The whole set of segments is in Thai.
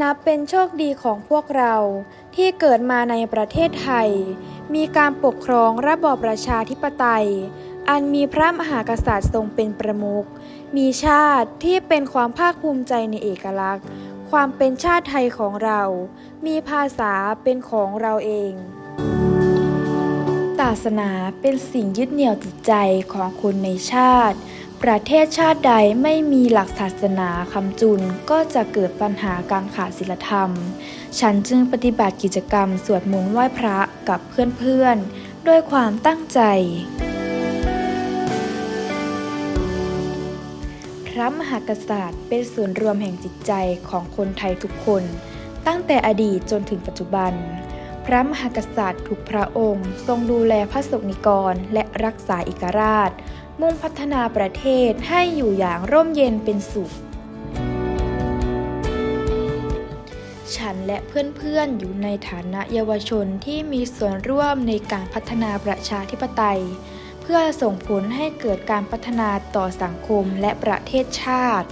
นับเป็นโชคดีของพวกเราที่เกิดมาในประเทศไทย มีการปกครองระบอบประชาธิปไตย อันมีพระมหากษัตริย์ทรงเป็นประมุข มีชาติที่เป็นความภาคภูมิใจในเอกลักษณ์ ความเป็นชาติไทยของเรา มีภาษาเป็นของเราเองศาสนาเป็นสิ่งยึดเหนี่ยวจิตใจของคนในชาติ ประเทศชาติใดไม่มีหลักศาสนาคำจุนก็จะเกิดปัญหาการขาดศีลธรรม ฉันจึงปฏิบัติกิจกรรมสวดมนต์ไหว้พระกับเพื่อนๆ ด้วยความตั้งใจ พระมหากษัตริย์เป็นศูนย์รวมแห่งจิตใจของคนไทยทุกคน ตั้งแต่อดีตจนถึงปัจจุบัน พระมหากษัตริย์ทุกพระองค์ ทรงดูแลพระสงฆ์นิกรและรักษาเอกราช มุ่งพัฒนาประเทศให้อยู่อย่างร่มเย็นเป็นสุข ฉันและเพื่อนๆอยู่ในฐานะเยาวชนที่มีส่วนร่วมในการพัฒนาประชาธิปไตย เพื่อส่งผลให้เกิดการพัฒนาต่อสังคมและประเทศชาติ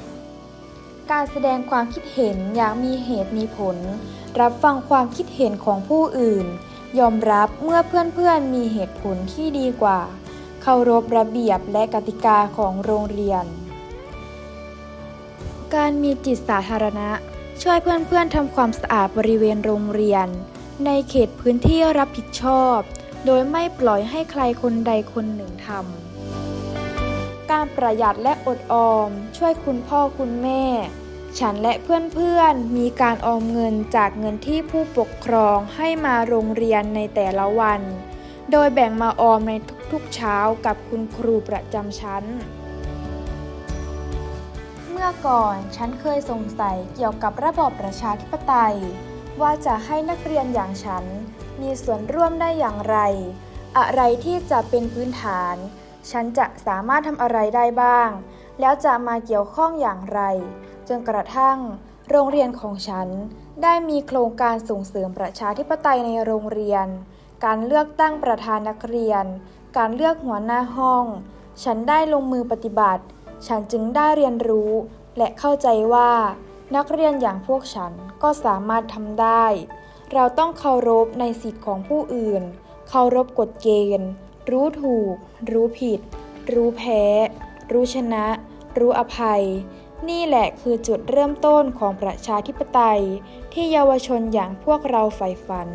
การแสดงความคิดเห็นอย่างมีเหตุมีผล รับฟังความคิดเห็นของผู้อื่น ยอมรับเมื่อเพื่อนๆมีเหตุผลที่ดีกว่า เคารพระเบียบและกติกาของโรงเรียน การมีจิตสาธารณะ ช่วยเพื่อนๆทำความสะอาดบริเวณโรงเรียน ในเขตพื้นที่รับผิดชอบ โดยไม่ปล่อยให้ใครคนใดคนหนึ่งทำ การประหยัดและอดออม ช่วยคุณพ่อคุณแม่ ฉันและเพื่อนๆมีการออมเงินจากเงินที่ผู้ปกครองให้มาโรงเรียนในแต่ละวัน โดยแบ่งมาออมใน ทุกๆ เช้ากับคุณครูประจำชั้น เมื่อก่อนฉันเคยสงสัยเกี่ยวกับระบอบประชาธิปไตย ว่าจะให้นักเรียนอย่างฉัน มีส่วนร่วมได้อย่างไร อะไรที่จะเป็นพื้นฐาน ฉันจะสามารถทำอะไรได้บ้าง แล้วจะมาเกี่ยวข้องอย่างไร จนกระทั่ง โรงเรียนของฉันได้มีโครงการส่งเสริมประชาธิปไตยในโรงเรียน การเลือกตั้งประธานนักเรียน การเลือกหัวหน้าห้อง ฉันได้ลงมือปฏิบัติ ฉันจึงได้เรียนรู้ และเข้าใจว่า นักเรียนอย่างพวกฉันก็สามารถทำได้ เราต้องเคารพในสิทธิ์ของผู้อื่น เคารพกฎเกณฑ์ รู้ถูก รู้ผิด รู้แพ้ รู้ชนะ รู้อภัยนี่แหละคือจุดเริ่มต้นของประชาธิปไตย ที่เยาวชนอย่างพวกเราใฝ่ฝัน